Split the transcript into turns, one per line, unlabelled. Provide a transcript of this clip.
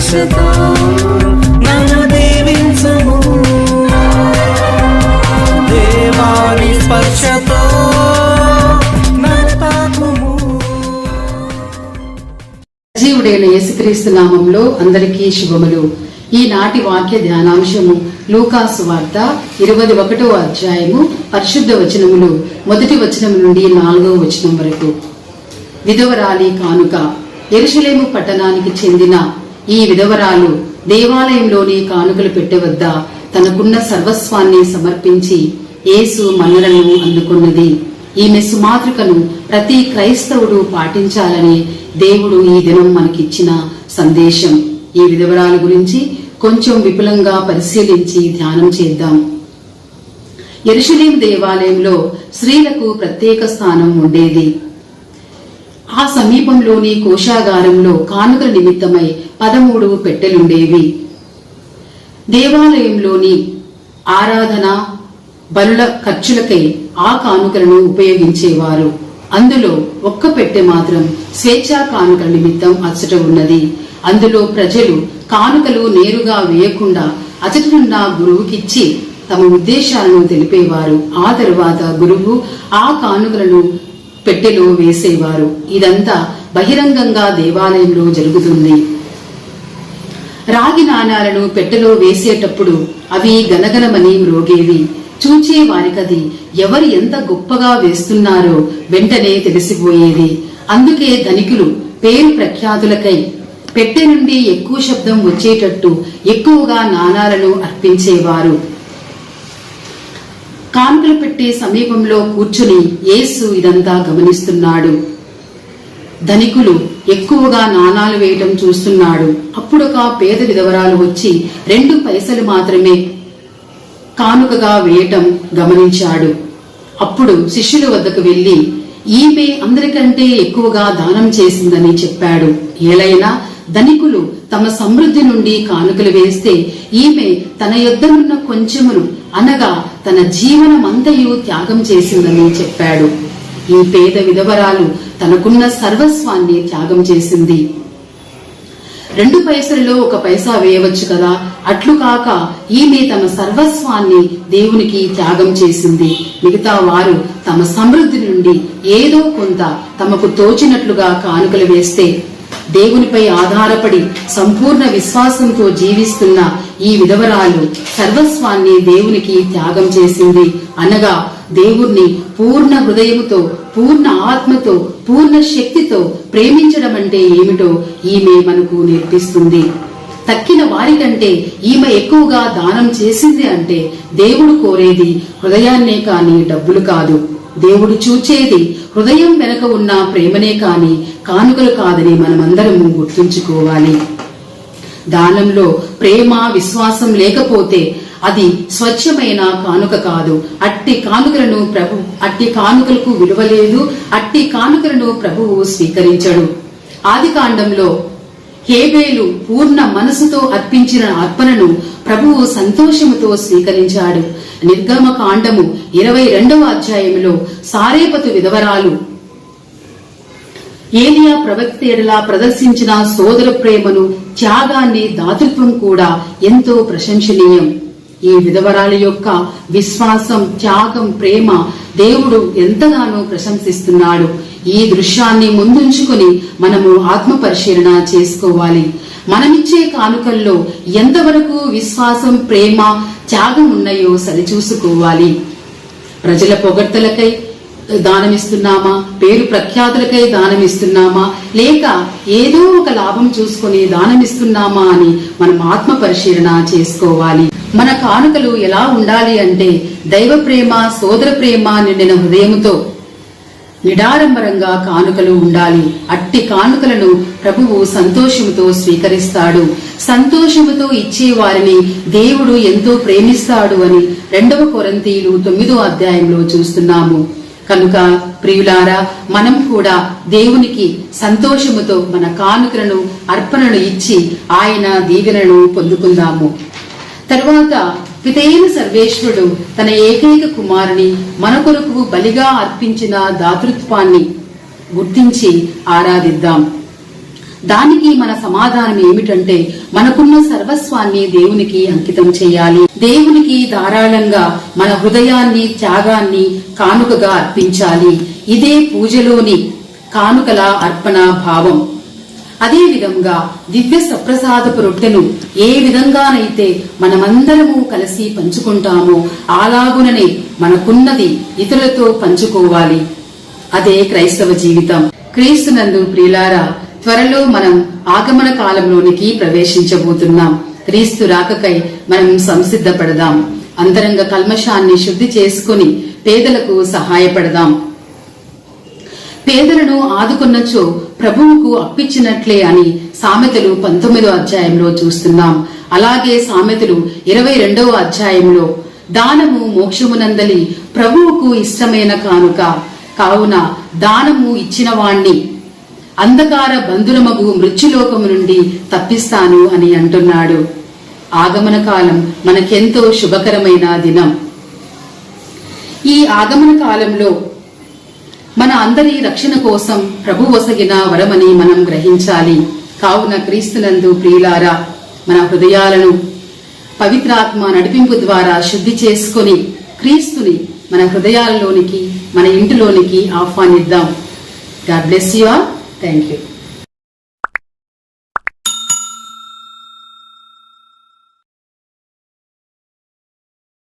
స్పర్శతో నన్ను దేవాని స్పర్శతో
జీవుడైన యేసుక్రీస్తు నామంలో అందరికీ శుభములు. ఈనాటి వాక్య ధ్యానాంశము లూకాసు వార్త ఇరవై ఒకటో అధ్యాయము పరిశుద్ధ వచనములు మొదటి వచనం నుండి నాలుగవ వచనం వరకు. విధవరాలి కానుక ఎరుషలేము పట్టణానికి చెందిన ఈ విధవరాలు దేవాలయంలోని కానుకలు పెట్టెవద్ద తనకున్న సర్వస్వాన్ని సమర్పించి యేసు మన్నలను అందుకున్నది. ఈమె సుమాతృకను ప్రతి క్రైస్తవుడు పాటించాలని దేవుడు ఈ దినం మనకిచ్చిన సందేశం. ఈ విధవరాల గురించి కొంచెం విపులంగా పరిశీలించి ధ్యానం చేద్దాం. ఎరుషలేం దేవాలయంలో స్త్రీలకు ప్రత్యేక స్థానం ఉండేది. ఆ సమీపంలోని కోశాగారంలో కానుకల నిమిత్తమై పదమూడు పెట్టెలుండేవి. దేవాలయంలోని ఆరాధన బలుల ఖర్చులకై ఆ కానుకలను ఉపయోగించేవారు. అందులో ఒక్క పెట్టె మాత్రం స్వేచ్ఛా కానుకల నిమిత్తం అచ్చట ఉన్నది. అందులో ప్రజలు కానుకలు నేరుగా వేయకుండా అచటనున్న గురువుకిచ్చి తమ ఉద్దేశాలను తెలిపేవారు. ఆ తరువాత గురువు ఆ కానుకలను పెట్టెలో వేసేవారు. ఇదంతా బహిరంగంగా దేవాలయంలో జరుగుతుంది. రాగి నాణాలను పెట్టెలో వేసేటప్పుడు అవి గనగనమని మ్రోగేవి. చూచే వారికది ఎవరు ఎంత గొప్పగా వేస్తున్నారో వెంటనే తెలిసిపోయేది. అందుకే ధనికులు పేరు ప్రఖ్యాతులకై పెట్టె నుండి ఎక్కువ శబ్దం వచ్చేటట్టు ఎక్కువగా నాణాలను అర్పించేవారు. కానుకలు పెట్టే సమీపంలో కూర్చుని యేసు ఇదంతా గమనిస్తున్నాడు. ధనికులు ఎక్కువగా నాణాలు వేయటం చూస్తున్నాడు. అప్పుడొక పేద విధవరాలు వచ్చి రెండు పైసలు మాత్రమే కానుకగా వేయటం గమనించాడు. అప్పుడు శిష్యుల వద్దకు వెళ్ళి ఈమె అందరికంటే ఎక్కువగా దానం చేసిందని చెప్పాడు. ఏలైనా ధనికులు తమ సమృద్ధి నుండి కానుకలు వేస్తే ఈమె తన యుద్ధమున్న కొంచెమును అనగా తన జీవనమంతయు త్యాగం చేసిందని చెప్పాడు. ఈ పేద విధవరాలు తనకున్న సర్వస్వాన్ని త్యాగం చేసింది. రెండు పైసలలో ఒక పైసా వేయవచ్చు కదా అట్లు కాక ఈమె తమ సర్వస్వాన్ని దేవునికి త్యాగం చేసింది. మిగతా వారు తమ సమృద్ధి నుండి ఏదో కొంత తమకు తోచినట్లుగా కానుకలు వేస్తే దేవునిపై ఆధారపడి సంపూర్ణ విశ్వాసంతో జీవిస్తున్న ఈ విధవరాలు సర్వస్వాన్ని దేవునికి త్యాగం చేసింది. అనగా దేవుణ్ణి పూర్ణ హృదయముతో పూర్ణ ఆత్మతో పూర్ణ శక్తితో ప్రేమించడం అంటే ఏమిటో ఈమె మనకు నేర్పిస్తుంది. తక్కిన వారికంటే ఈమె ఎక్కువగా దానం చేసింది అంటే దేవుడు కోరేది హృదయాన్నే కాని డబ్బులు కాదు. దేవుడు చూచేది హృదయం వెనక ఉన్న ప్రేమనే కాని కానుకలు కాదని మనమందరము గుర్తుంచుకోవాలి. దానంలో ప్రేమ విశ్వాసం లేకపోతే అది స్వచ్ఛమైన కానుక కాదు. అట్టి కానుకలను ప్రభు అట్టి కానుకలకు విలువ లేదు అట్టి కానుకలను ప్రభువు స్వీకరించడు. ఆది కాండంలో హేబేలు పూర్ణ మనసుతో అర్పించిన అర్పణను ప్రభువు సంతోషముతో స్వీకరించాడు. నిర్గమ కాండము ఇరవై రెండవ అధ్యాయంలో సారేపతు విధవరాలు. ఏలియా ప్రవక్త ఎడలా ప్రదర్శించిన సోదర ప్రేమను త్యాగాన్ని దాతృత్వం కూడా ఎంతో ప్రశంసనీయం. ఈ విధవరాల యొక్క విశ్వాసం త్యాగం ప్రేమ దేవుడు ఎంతగానో ప్రశంసిస్తున్నాడు. ఈ దృశ్యాన్ని ముందుంచుకుని మనము ఆత్మ పరిశీలన చేసుకోవాలి. మనమిచ్చే కానుకల్లో ఎంతవరకు విశ్వాసం ప్రేమ త్యాగం ఉన్నాయో సరిచూసుకోవాలి. ప్రజల పొగడ్తలకై దానమిస్తున్నామా? పేరు ప్రఖ్యాతులకై దానమిస్తున్నామా? లేక ఏదో ఒక లాభం చూసుకొని దానమిస్తున్నామా అని మనం ఆత్మ పరిశీలన చేసుకోవాలి. మన కానుకలు ఎలా ఉండాలి అంటే దైవ ప్రేమ సోదర ప్రేమ నిండిన హృదయముతో నిడారంబరంగా కానుకలు ఉండాలి. అట్టి కానుకలను ప్రభువు సంతోషముతో స్వీకరిస్తాడు. సంతోషముతో ఇచ్చే వారిని దేవుడు ఎంతో ప్రేమిస్తాడు అని రెండవ కొరంతీలు తొమ్మిదో అధ్యాయంలో చూస్తున్నాము. కనుక ప్రియులారా మనం కూడా దేవునికి సంతోషముతో మన కానుకలను అర్పణలు ఇచ్చి ఆయన దీవెనను పొందుకుందాము. తరువాత పితైన సర్వేశ్వరుడు తన ఏకైక కుమారుని మన కొరకు బలిగా అర్పించిన దాతృత్వాన్ని గుర్తించి ఆరాధిద్దాం. దానికి మన సమాధానం ఏమిటంటే మనకున్న సర్వస్వాన్ని దేవునికి అంకితం చేయాలి. దేవునికి ధారాళంగా మన హృదయాన్ని త్యాగాన్ని కానుకగా అర్పించాలి. ఇదే పూజలోని కానుకల అర్పణ భావం. అదే విధంగా దివ్య సప్రసాదపు రొట్టెను ఏ విధంగానైతే మనమందరము కలిసి పంచుకుంటామో అలాగుననే మనకున్నది ఇతరులతో పంచుకోవాలి. అదే క్రైస్తవ జీవితం. క్రీస్తునందు ప్రియులారా త్వరలో మనం ఆగమన కాలంలోనికి ప్రవేశించబోతున్నాం. క్రీస్తు రాకకై మనం సంసిద్ధపడదాం. అంతరంగ కల్మషాన్ని శుద్ధి చేసుకుని పేదలకు సహాయపడదాం. పేదలను ఆదుకున్నచో ప్రభువుకు అప్పించినట్లే అని సామెతలు పంతొమ్మిదో అధ్యాయంలో చూస్తున్నాం. అలాగే సామెతలు ఇరవై రెండవ అధ్యాయంలో దానము మోక్షమునందలి ప్రభువుకు ఇష్టమైన కానుక. కావున దానము ఇచ్చిన వాణ్ణి అంధకార బంధులమగు మృత్యులోకము నుండి తప్పిస్తాను అని అంటున్నాడు. ఆగమన కాలం మనకెంతో శుభకరమైన దినం. ఈ ఆగమన కాలంలో మన అందరి రక్షణ కోసం ప్రభు వసగిన వరమని మనం గ్రహించాలి. కావున క్రీస్తునందు ప్రియులారా మన హృదయాలను పవిత్రాత్మ నడిపింపు ద్వారా శుద్ధి చేసుకొని క్రీస్తుని మన హృదయాలలోనికి మన ఇంటిలోనికి ఆహ్వానిద్దాం. God bless you all. Thank you